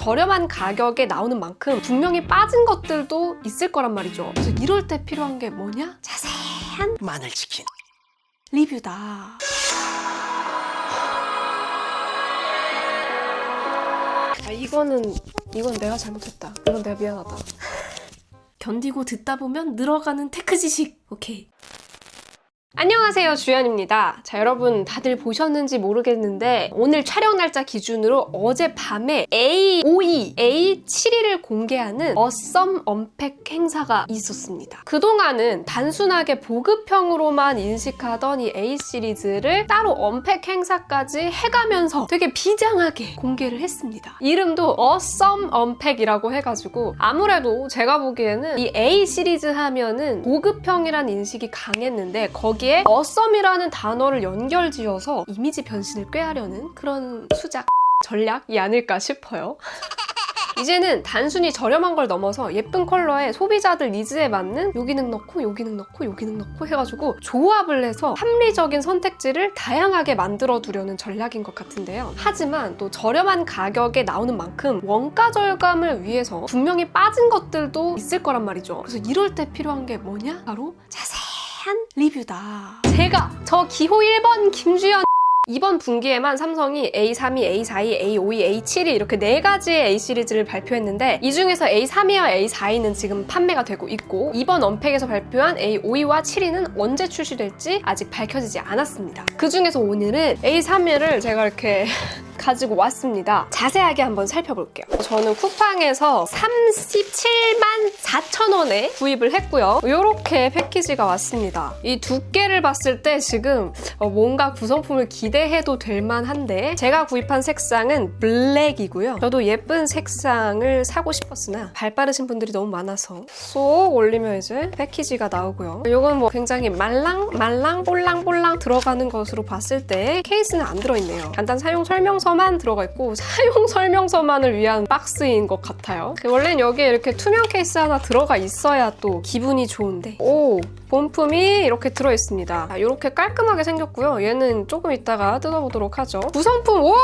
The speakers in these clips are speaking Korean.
저렴한 가격에 나오는 만큼 분명히 빠진 것들도 있을 거란 말이죠. 그래서 이럴 때 필요한 게 뭐냐? 자세한 마늘치킨 리뷰다. 아, 이거는 이건 내가 잘못했다. 이건 내가 미안하다. 견디고 듣다 보면 늘어가는 테크 지식. 오케이. 안녕하세요 주연입니다. 자 여러분 다들 보셨는지 모르겠는데 오늘 촬영 날짜 기준으로 어제 밤에 A52, A72를 공개하는 어썸 언팩 행사가 있었습니다. 그동안은 단순하게 보급형으로만 인식하던 이 A 시리즈를 따로 언팩 행사까지 해가면서 되게 비장하게 공개를 했습니다. 이름도 어썸 언팩이라고 해가지고 아무래도 제가 보기에는 이 A 시리즈 하면은 보급형이란 인식이 강했는데 거기 에 어썸이라는 단어를 연결지어서 이미지 변신을 꾀하려는 그런 수작 전략이 아닐까 싶어요. 이제는 단순히 저렴한 걸 넘어서 예쁜 컬러에 소비자들 니즈에 맞는 요 기능 넣고 요 기능 넣고 요 기능 넣고 해가지고 조합을 해서 합리적인 선택지를 다양하게 만들어 두려는 전략인 것 같은데요. 하지만 또 저렴한 가격에 나오는 만큼 원가 절감을 위해서 분명히 빠진 것들도 있을 거란 말이죠. 그래서 이럴 때 필요한 게 뭐냐? 바로 자세 한 리뷰다. 제가 저 기호 1번 김주연 이번 분기에만 삼성이 A32, A42, A52, A72 이렇게 네 가지의 A 시리즈를 발표했는데 이 중에서 A32와 A42는 지금 판매가 되고 있고 이번 언팩에서 발표한 A52와 72는 언제 출시될지 아직 밝혀지지 않았습니다. 그 중에서 오늘은 A32를 제가 이렇게 가지고 왔습니다. 자세하게 한번 살펴볼게요. 저는 쿠팡에서 37만 4천 원에 구입을 했고요. 이렇게 패키지가 왔습니다. 이 두께를 봤을 때 지금 어, 뭔가 구성품을 기대 해도 될 만한데 제가 구입한 색상은 블랙이고요. 저도 예쁜 색상을 사고 싶었으나 발 빠르신 분들이 너무 많아서 쏙 올리면 이제 패키지가 나오고요. 이건 뭐 굉장히 말랑 말랑 볼랑볼랑 들어가는 것으로 봤을 때 케이스는 안 들어있네요. 간단 사용 설명서만 들어가 있고 사용 설명서만을 위한 박스인 것 같아요. 원래는 여기에 이렇게 투명 케이스 하나 들어가 있어야 또 기분이 좋은데 오 본품이 이렇게 들어있습니다. 아, 이렇게 깔끔하게 생겼고요. 얘는 조금 이따가 뜯어보도록 하죠. 구성품 오!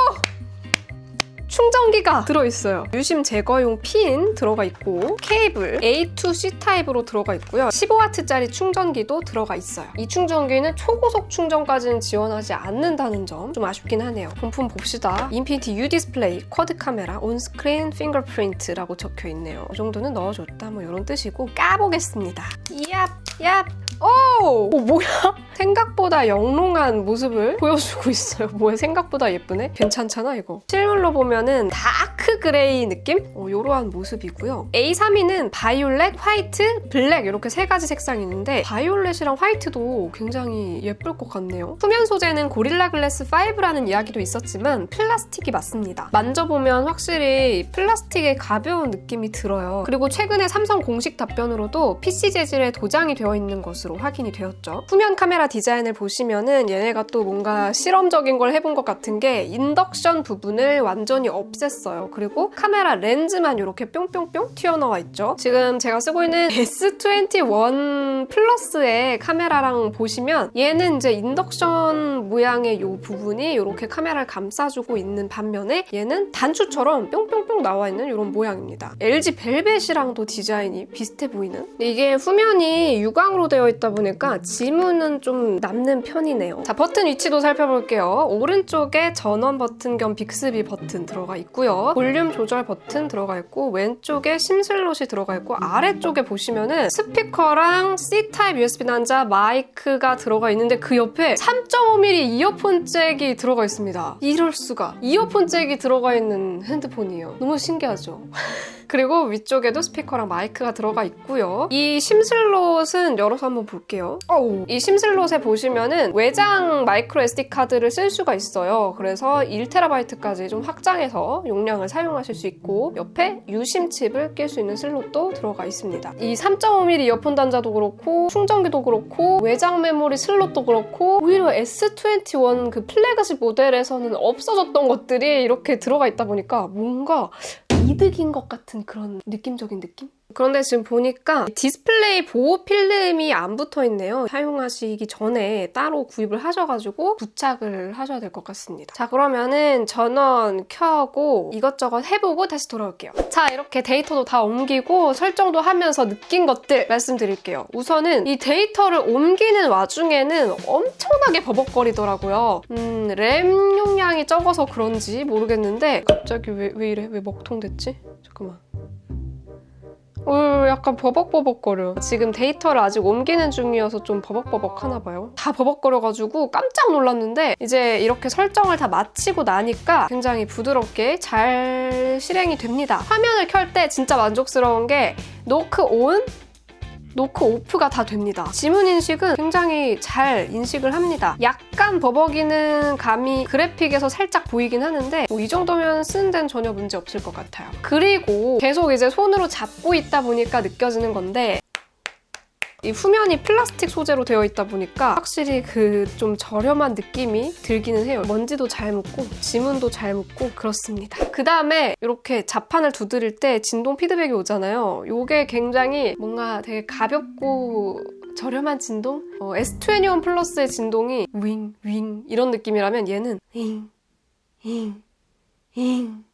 충전기가 들어있어요. 유심 제거용 핀 들어가 있고 케이블 A2C 타입으로 들어가 있고요. 15W짜리 충전기도 들어가 있어요. 이 충전기는 초고속 충전까지는 지원하지 않는다는 점 좀 아쉽긴 하네요. 본품 봅시다. 인피니티 U 디스플레이, 쿼드 카메라, 온스크린 핑거프린트라고 적혀 있네요. 이 정도는 넣어줬다 뭐 이런 뜻이고 까보겠습니다. 얍! 얍! 오! 오 뭐야? 생각보다 영롱한 모습을 보여주고 있어요. 뭐야 생각보다 예쁘네? 괜찮잖아 이거. 실물로 보면은 다크 그레이 느낌? 어, 이러한 모습이고요. A32는 바이올렛, 화이트, 블랙 이렇게 세 가지 색상이 있는데 바이올렛이랑 화이트도 굉장히 예쁠 것 같네요. 후면 소재는 고릴라 글래스 5라는 이야기도 있었지만 플라스틱이 맞습니다. 만져보면 확실히 플라스틱의 가벼운 느낌이 들어요. 그리고 최근에 삼성 공식 답변으로도 PC 재질에 도장이 되어 있는 것 으로 확인이 되었죠. 후면 카메라 디자인을 보시면은 얘네가 또 뭔가 실험적인 걸 해본 것 같은 게 인덕션 부분을 완전히 없앴어요. 그리고 카메라 렌즈만 이렇게 뿅뿅뿅 튀어나와 있죠. 지금 제가 쓰고 있는 S21 플러스의 카메라랑 보시면 얘는 이제 인덕션 모양의 이 부분이 이렇게 카메라를 감싸주고 있는 반면에 얘는 단추처럼 뿅뿅뿅 나와 있는 이런 모양입니다. LG 벨벳이랑도 디자인이 비슷해 보이는 이게 후면이 유광으로 되어 있다 보니까 지문은 좀 남는 편이네요. 자 버튼 위치도 살펴볼게요. 오른쪽에 전원 버튼 겸 빅스비 버튼 들어가 있고요. 볼륨 조절 버튼 들어가 있고 왼쪽에 심슬롯이 들어가 있고 아래쪽에 보시면은 스피커랑 C 타입 USB 단자 마이크가 들어가 있는데 그 옆에 3.5mm 이어폰 잭이 들어가 있습니다. 이럴 수가. 이어폰 잭이 들어가 있는 핸드폰이에요. 너무 신기하죠? 그리고 위쪽에도 스피커랑 마이크가 들어가 있고요. 이 심슬롯은 열어서 한번 볼게요. 어우, 이 심슬롯에 보시면은 외장 마이크로 SD 카드를 쓸 수가 있어요. 그래서 1TB까지 좀 확장해서 용량을 사용하실 수 있고 옆에 유심 칩을 낄 수 있는 슬롯도 들어가 있습니다. 이 3.5mm 이어폰 단자도 그렇고 충전기도 그렇고 외장 메모리 슬롯도 그렇고 오히려 S21 그 플래그십 모델에서는 없어졌던 것들이 이렇게 들어가 있다 보니까 뭔가 이득인 것 같은 그런 느낌적인 느낌? 그런데 지금 보니까 디스플레이 보호 필름이 안 붙어 있네요. 사용하시기 전에 따로 구입을 하셔가지고 부착을 하셔야 될 것 같습니다. 자, 그러면은 전원 켜고 이것저것 해보고 다시 돌아올게요. 자, 이렇게 데이터도 다 옮기고 설정도 하면서 느낀 것들 말씀드릴게요. 우선은 이 데이터를 옮기는 와중에는 엄청나게 버벅거리더라고요. 음, 램 용량이 적어서 그런지 모르겠는데 갑자기 왜, 왜 이래? 왜 먹통됐지? 잠깐만. 어, 약간 버벅버벅거려. 지금 데이터를 아직 옮기는 중이어서 좀 버벅버벅 하나 봐요. 다 버벅거려가지고 깜짝 놀랐는데 이제 이렇게 설정을 다 마치고 나니까 굉장히 부드럽게 잘 실행이 됩니다. 화면을 켤 때 진짜 만족스러운 게 노크 온, 노크 오프가 다 됩니다. 지문 인식은 굉장히 잘 인식을 합니다. 약간 버벅이는 감이 그래픽에서 살짝 보이긴 하는데 뭐 이 정도면 쓰는 데는 전혀 문제 없을 것 같아요. 그리고 계속 이제 손으로 잡고 있다 보니까 느껴지는 건데 이 후면이 플라스틱 소재로 되어 있다 보니까 확실히 그 좀 저렴한 느낌이 들기는 해요. 먼지도 잘 묻고 지문도 잘 묻고 그렇습니다. 그 다음에 이렇게 자판을 두드릴 때 진동 피드백이 오잖아요. 이게 굉장히 뭔가 되게 가볍고 저렴한 진동? 어, S21 플러스의 진동이 윙, 윙 이런 느낌이라면 얘는 잉, 잉, 잉, 잉잉잉잉잉잉잉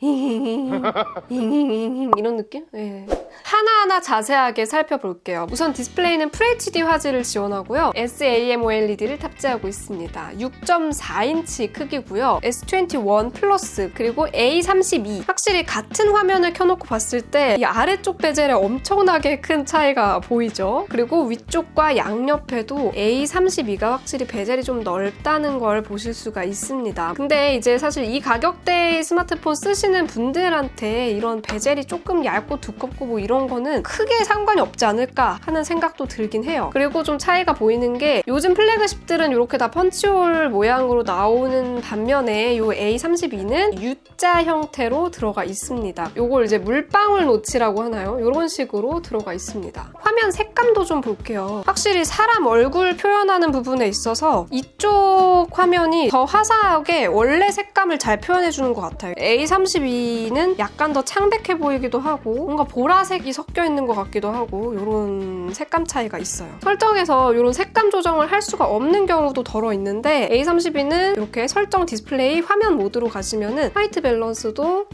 이런 느낌? 네. 하나하나 자세하게 살펴볼게요. 우선 디스플레이는 FHD 화질을 지원하고요. SAMOLED를 탑재하고 있습니다. 6.4인치 크기고요. S21 플러스 그리고 A32 확실히 같은 화면을 켜놓고 봤을 때 이 아래쪽 베젤에 엄청나게 큰 차이가 보이죠. 그리고 위쪽과 양옆에도 A32가 확실히 베젤이 좀 넓다는 걸 보실 수가 있습니다. 근데 이제 사실 이 가격대의 스마트폰 쓰시는 분들한테 이런 베젤이 조금 얇고 두껍고 뭐 이런 거는 크게 상관이 없지 않을까 하는 생각도 들긴 해요. 그리고 좀 차이가 보이는 게 요즘 플래그십들은 이렇게 다 펀치홀 모양으로 나오는 반면에 이 A32는 U자 형태로 들어가 있습니다. 요걸 이제 물방울 노치라고 하나요? 이런 식으로 들어가 있습니다. 화면 색감도 좀 볼게요. 확실히 사람 얼굴 표현하는 부분에 있어서 이쪽 화면이 더 화사하게 원래 색감을 잘 표현해주는 것 같아요. A32 는 약간 더 창백해 보이기도 하고 뭔가 보라색이 섞여 있는 것 같기도 하고 이런 색감 차이가 있어요. 설정에서 이런 색감 조정을 할 수가 없는 경우도 덜어 있는데 A32는 이렇게 설정 디스플레이 화면 모드로 가시면은 화이트 밸런스도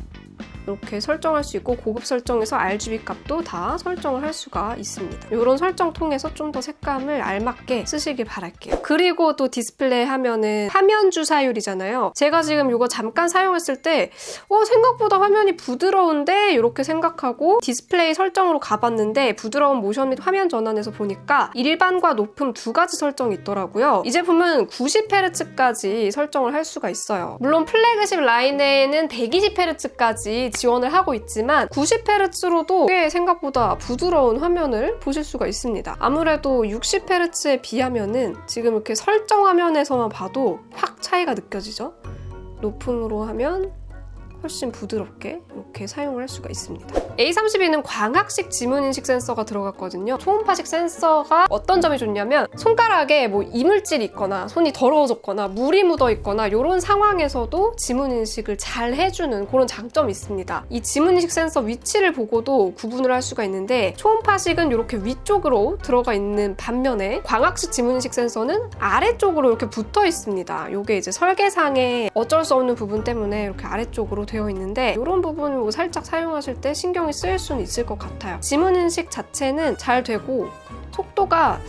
이렇게 설정할 수 있고 고급 설정에서 RGB 값도 다 설정을 할 수가 있습니다. 이런 설정 통해서 좀 더 색감을 알맞게 쓰시길 바랄게요. 그리고 또 디스플레이 하면은 화면 주사율이잖아요. 제가 지금 이거 잠깐 사용했을 때 어, 생각보다 화면이 부드러운데 이렇게 생각하고 디스플레이 설정으로 가봤는데 부드러운 모션 및 화면 전환에서 보니까 일반과 높음 두 가지 설정이 있더라고요. 이 제품은 90Hz까지 설정을 할 수가 있어요. 물론 플래그십 라인에는 120Hz까지 지원을 하고 있지만 90Hz로도 꽤 생각보다 부드러운 화면을 보실 수가 있습니다. 아무래도 60Hz에 비하면은 지금 이렇게 설정 화면에서만 봐도 확 차이가 느껴지죠? 높음으로 하면 훨씬 부드럽게 이렇게 사용을 할 수가 있습니다. A32는 광학식 지문인식 센서가 들어갔거든요. 초음파식 센서가 어떤 점이 좋냐면 손가락에 뭐 이물질이 있거나 손이 더러워졌거나 물이 묻어 있거나 이런 상황에서도 지문인식을 잘 해주는 그런 장점이 있습니다. 이 지문인식 센서 위치를 보고도 구분을 할 수가 있는데 초음파식은 이렇게 위쪽으로 들어가 있는 반면에 광학식 지문인식 센서는 아래쪽으로 이렇게 붙어 있습니다. 이게 이제 설계상에 어쩔 수 없는 부분 때문에 이렇게 아래쪽으로 되어 있는데 이런 부분을 뭐 살짝 사용하실 때 신경이 쓰일 수는 있을 것 같아요. 지문 인식 자체는 잘 되고 속도가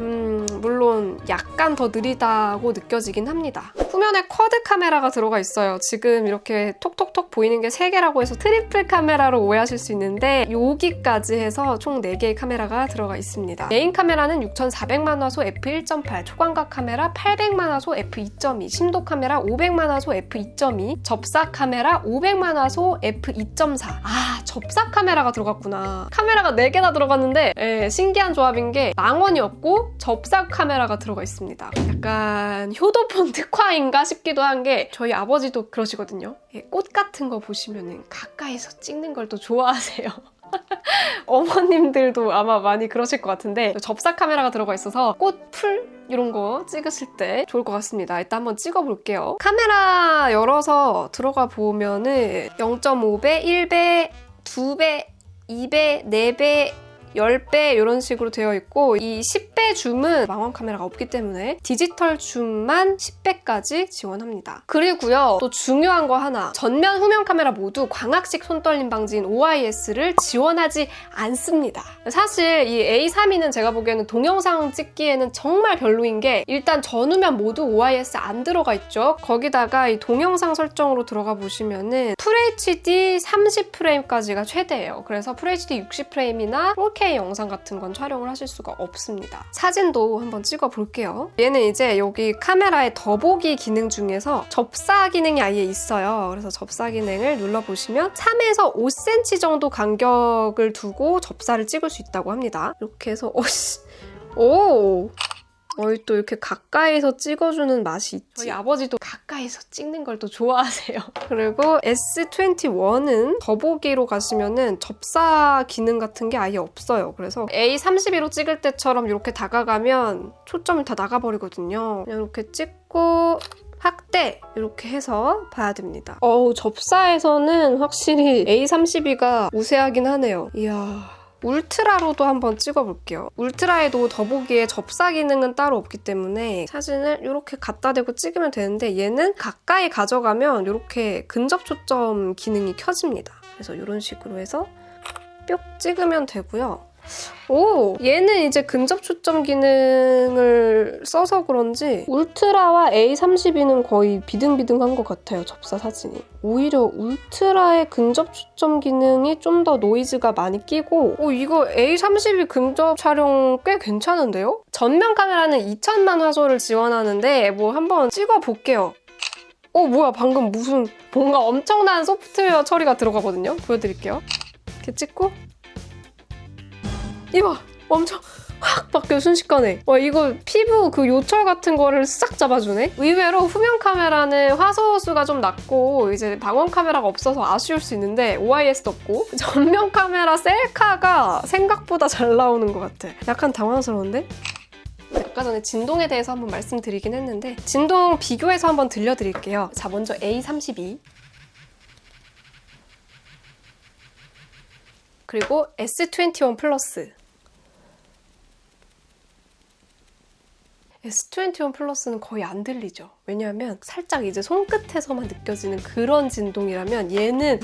음, 물론 약간 더 느리다고 느껴지긴 합니다. 후면에 쿼드 카메라가 들어가 있어요. 지금 이렇게 톡톡톡 보이는 게 3개라고 해서 트리플 카메라로 오해하실 수 있는데 여기까지 해서 총 4개의 카메라가 들어가 있습니다. 메인 카메라는 6400만 화소 f1.8, 초광각 카메라 800만 화소 f2.2, 심도 카메라 500만 화소 f2.2, 접사 카메라 500만 화소 f2.4. 아, 접사 카메라가 들어갔구나. 카메라가 4개나 들어갔는데 예, 신기한 조합인 게 망원이 없고 접사 카메라가 들어가 있습니다. 약간 효도폰 특화인가 싶기도 한 게 저희 아버지도 그러시거든요. 예, 꽃 같은 거 보시면은 가까이서 찍는 걸 또 좋아하세요. 어머님들도 아마 많이 그러실 것 같은데 접사 카메라가 들어가 있어서 꽃, 풀 이런 거 찍으실 때 좋을 것 같습니다. 일단 한번 찍어볼게요. 카메라 열어서 들어가 보면은 0.5배, 1배, 2배, 2배, 4배, 10배 이런 식으로 되어 있고 이 10배 줌은 망원 카메라가 없기 때문에 디지털 줌만 10배까지 지원합니다. 그리고요 또 중요한 거 하나 전면 후면 카메라 모두 광학식 손떨림 방지인 OIS를 지원하지 않습니다. 사실 이 A32는 제가 보기에는 동영상 찍기에는 정말 별로인 게 일단 전후면 모두 OIS 안 들어가 있죠. 거기다가 이 동영상 설정으로 들어가 보시면은 FHD 30프레임까지가 최대예요. 그래서 FHD 60프레임이나 4K 영상 같은 건 촬영을 하실 수가 없습니다. 사진도 한번 찍어 볼게요. 얘는 이제 여기 카메라의 더보기 기능 중에서 접사 기능이 아예 있어요. 그래서 접사 기능을 눌러보시면 3에서 5cm 정도 간격을 두고 접사를 찍을 수 있다고 합니다. 이렇게 해서 오씨 오 어이 또 이렇게 가까이서 찍어주는 맛이 있지. 저희 아버지도 가까이서 찍는 걸 또 좋아하세요. 그리고 S21은 더보기로 가시면은 접사 기능 같은 게 아예 없어요. 그래서 A32로 찍을 때처럼 이렇게 다가가면 초점이 다 나가버리거든요. 그냥 이렇게 찍고 확대 이렇게 해서 봐야 됩니다. 어우 접사에서는 확실히 A32가 우세하긴 하네요. 이야. 울트라로도 한번 찍어볼게요. 울트라에도 더보기에 접사 기능은 따로 없기 때문에 사진을 이렇게 갖다 대고 찍으면 되는데 얘는 가까이 가져가면 이렇게 근접 초점 기능이 켜집니다. 그래서 이런 식으로 해서 뿅 찍으면 되고요. 오! 얘는 이제 근접 초점 기능을 써서 그런지 울트라와 A32는 거의 비등비등한 것 같아요, 접사 사진이. 오히려 울트라의 근접 초점 기능이 좀 더 노이즈가 많이 끼고 오, 이거 A32 근접 촬영 꽤 괜찮은데요? 전면 카메라는 2000만 화소를 지원하는데 뭐 한번 찍어볼게요. 어, 뭐야, 방금 무슨 뭔가 엄청난 소프트웨어 처리가 들어가거든요? 보여드릴게요. 이렇게 찍고 이봐 엄청 확 바뀌어 순식간에. 와 이거 피부 그 요철 같은 거를 싹 잡아주네? 의외로 후면 카메라는 화소수가 좀 낮고 이제 방원 카메라가 없어서 아쉬울 수 있는데 OIS도 없고 전면 카메라 셀카가 생각보다 잘 나오는 것 같아. 약간 당황스러운데? 아까 전에 진동에 대해서 한번 말씀드리긴 했는데 진동 비교해서 한번 들려드릴게요. 자 먼저 A32 그리고 S21 플러스 S21 플러스는 거의 안 들리죠. 왜냐하면 살짝 이제 손끝에서만 느껴지는 그런 진동이라면 얘는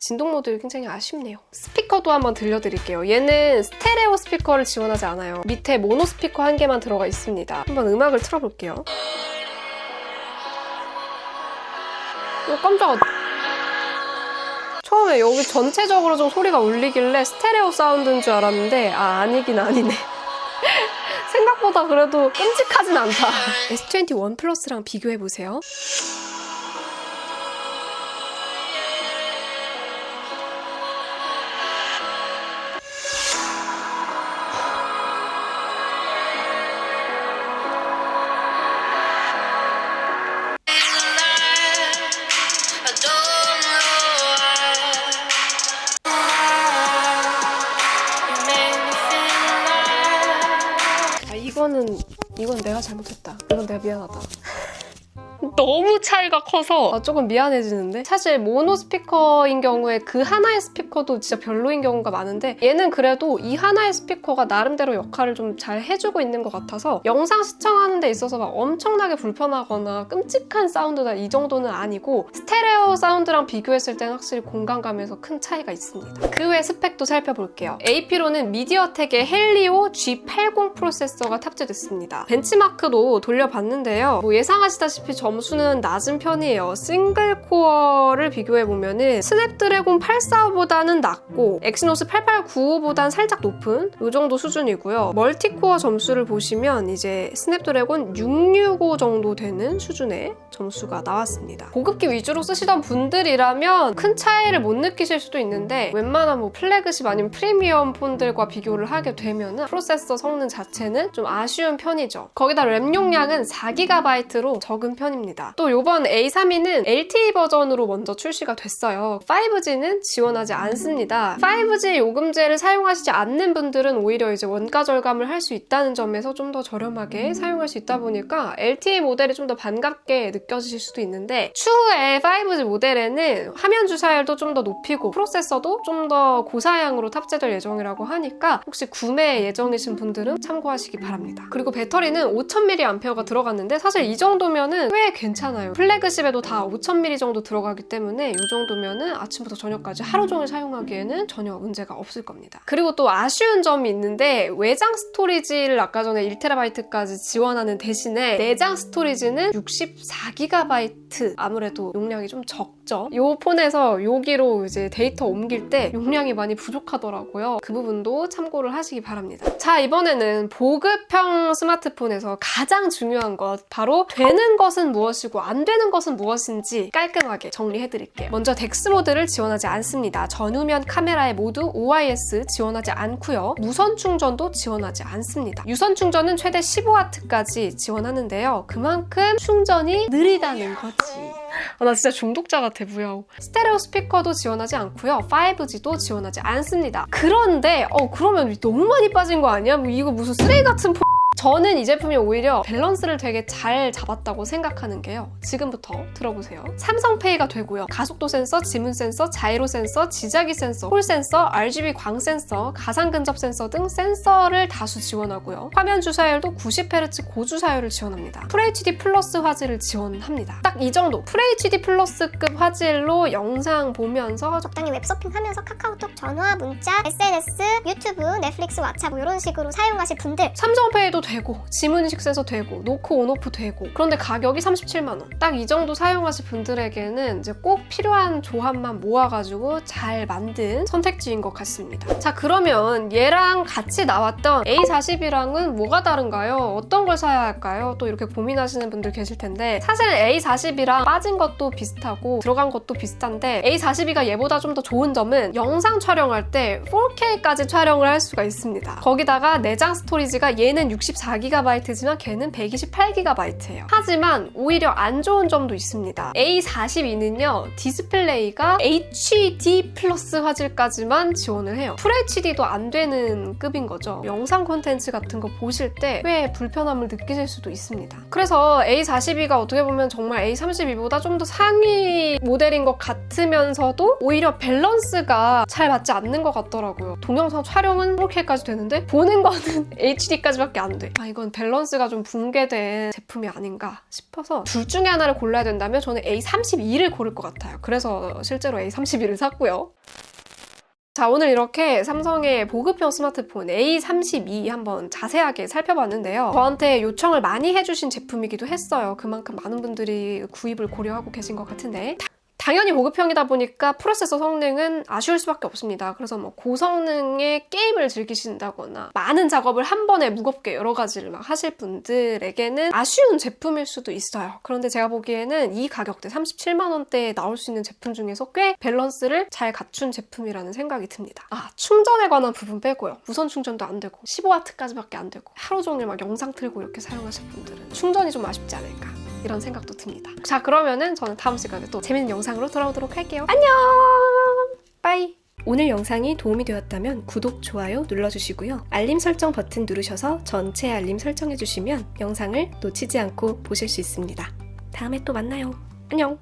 진동 모드를 굉장히 아쉽네요. 스피커도 한번 들려드릴게요. 얘는 스테레오 스피커를 지원하지 않아요. 밑에 모노 스피커 한 개만 들어가 있습니다. 한번 음악을 틀어볼게요. 어, 깜짝아. 처음에 여기 전체적으로 좀 소리가 울리길래 스테레오 사운드인 줄 알았는데 아 아니긴 아니네. 생각보다 그래도 끔찍하진 않다. S21 플러스랑 비교해 보세요. 이건 내가 잘못했다. 이건 내가 미안하다. 너무 차이가 커서 아, 조금 미안해지는데 사실 모노 스피커인 경우에 그 하나의 스피커 도 진짜 별로인 경우가 많은데 얘는 그래도 이 하나의 스피커가 나름대로 역할을 좀 잘 해주고 있는 것 같아서 영상 시청하는 데 있어서 막 엄청나게 불편하거나 끔찍한 사운드다 이 정도는 아니고 스테레오 사운드랑 비교했을 때는 확실히 공간감에서 큰 차이가 있습니다. 그 외 스펙도 살펴볼게요. AP로는 미디어텍의 헬리오 G80 프로세서가 탑재됐습니다. 벤치마크도 돌려봤는데요. 뭐 예상하시다시피 점수는 낮은 편이에요. 싱글 코어를 비교해보면 은 스냅드래곤 845보다는 낮고 엑시노스 8895보다는 살짝 높은 이 정도 수준이고요. 멀티코어 점수를 보시면 이제 스냅드래곤 665 정도 되는 수준의 점수가 나왔습니다. 고급기 위주로 쓰시던 분들이라면 큰 차이를 못 느끼실 수도 있는데 웬만한 뭐 플래그십 아니면 프리미엄 폰들과 비교를 하게 되면은 프로세서 성능 자체는 좀 아쉬운 편이죠. 거기다 램 용량은 4GB로 적은 편입니다. 또 이번 A32는 LTE 버전으로 먼저 출시가 됐어요. 5G는 지원하지 않 습니다. 5G 요금제를 사용하시지 않는 분들은 오히려 이제 원가 절감을 할 수 있다는 점에서 좀 더 저렴하게 사용할 수 있다 보니까 LTE 모델이 좀 더 반갑게 느껴지실 수도 있는데 추후에 5G 모델에는 화면 주사율도 좀 더 높이고 프로세서도 좀 더 고사양으로 탑재될 예정이라고 하니까 혹시 구매 예정이신 분들은 참고하시기 바랍니다. 그리고 배터리는 5000mAh가 들어갔는데 사실 이 정도면은 꽤 괜찮아요. 플래그십에도 다 5000mAh 정도 들어가기 때문에 이 정도면은 아침부터 저녁까지 하루 종일 사용 하기에는 전혀 문제가 없을 겁니다. 그리고 또 아쉬운 점이 있는데 외장 스토리지를 아까 전에 1TB까지 지원하는 대신에 내장 스토리지는 64GB 아무래도 용량이 좀 적죠. 이 폰에서 여기로 이제 데이터 옮길 때 용량이 많이 부족하더라고요. 그 부분도 참고를 하시기 바랍니다. 자 이번에는 보급형 스마트폰에서 가장 중요한 것 바로 되는 것은 무엇이고 안 되는 것은 무엇인지 깔끔하게 정리해드릴게요. 먼저 덱스 모드를 지원하지 않습니다. 전 후면 카메라에 모두 OIS 지원하지 않고요. 무선 충전도 지원하지 않습니다. 유선 충전은 최대 15W까지 지원하는데요. 그만큼 충전이 느리다는 거지. 아, 나 진짜 중독자 같아, 뭐야. 스테레오 스피커도 지원하지 않고요. 5G도 지원하지 않습니다. 그런데, 어, 그러면 너무 많이 빠진 거 아니야? 뭐 이거 무슨 쓰레기 같은 포... 저는 이 제품이 오히려 밸런스를 되게 잘 잡았다고 생각하는 게요. 지금부터 들어보세요. 삼성페이가 되고요. 가속도 센서, 지문 센서, 자이로 센서, 지자기 센서, 홀 센서, RGB 광 센서, 가상 근접 센서 등 센서를 다수 지원하고요. 화면 주사율도 90Hz 고주사율을 지원합니다. FHD 플러스 화질을 지원합니다. 딱 이 정도. FHD 플러스급 화질로 영상 보면서 적당히 웹서핑 하면서 카카오톡, 전화, 문자, SNS, 유튜브, 넷플릭스, 왓챠 뭐 이런 식으로 사용하실 분들 삼성페이도 되고 지문인식 센서 되고 노크 온오프 되고 그런데 가격이 37만 원. 딱 이 정도 사용하실 분들에게는 이제 꼭 필요한 조합만 모아가지고 잘 만든 선택지인 것 같습니다. 자 그러면 얘랑 같이 나왔던 A40이랑은 뭐가 다른가요? 어떤 걸 사야 할까요? 또 이렇게 고민하시는 분들 계실 텐데 사실 A40이랑 빠진 것도 비슷하고 들어간 것도 비슷한데 A42가 얘보다 좀 더 좋은 점은 영상 촬영할 때 4K까지 촬영을 할 수가 있습니다. 거기다가 내장 스토리지가 얘는 64GB지만 걔는 128GB예요. 하지만 오히려 안 좋은 점도 있습니다. A42는요 디스플레이가 HD 플러스 화질까지만 지원을 해요. FHD도 안 되는 급인 거죠. 영상 콘텐츠 같은 거 보실 때 꽤 불편함을 느끼실 수도 있습니다. 그래서 A42가 어떻게 보면 정말 A32보다 좀 더 상위 모델인 것 같으면서도 오히려 밸런스가 잘 맞지 않는 것 같더라고요. 동영상 촬영은 4K까지 되는데 보는 거는 HD까지밖에 안 돼. 아 이건 밸런스가 좀 붕괴된 제품이 아닌가 싶어서 둘 중에 하나를 골라야 된다면 저는 A32를 고를 것 같아요. 그래서 실제로 A32를 샀고요. 자, 오늘 이렇게 삼성의 보급형 스마트폰 A32 한번 자세하게 살펴봤는데요. 저한테 요청을 많이 해주신 제품이기도 했어요. 그만큼 많은 분들이 구입을 고려하고 계신 것 같은데. 다- 당연히 보급형이다 보니까 프로세서 성능은 아쉬울 수밖에 없습니다. 그래서 뭐 고성능의 게임을 즐기신다거나 많은 작업을 한 번에 무겁게 여러 가지를 막 하실 분들에게는 아쉬운 제품일 수도 있어요. 그런데 제가 보기에는 이 가격대 37만 원대에 나올 수 있는 제품 중에서 꽤 밸런스를 잘 갖춘 제품이라는 생각이 듭니다. 아 충전에 관한 부분 빼고요. 무선 충전도 안 되고 15W까지밖에 안 되고 하루 종일 막 영상 틀고 이렇게 사용하실 분들은 충전이 좀 아쉽지 않을까. 이런 생각도 듭니다. 자, 그러면은 저는 다음 시간에 또 재밌는 영상으로 돌아오도록 할게요. 안녕! 빠이! 오늘 영상이 도움이 되었다면 구독, 좋아요 눌러주시고요. 알림 설정 버튼 누르셔서 전체 알림 설정해주시면 영상을 놓치지 않고 보실 수 있습니다. 다음에 또 만나요. 안녕!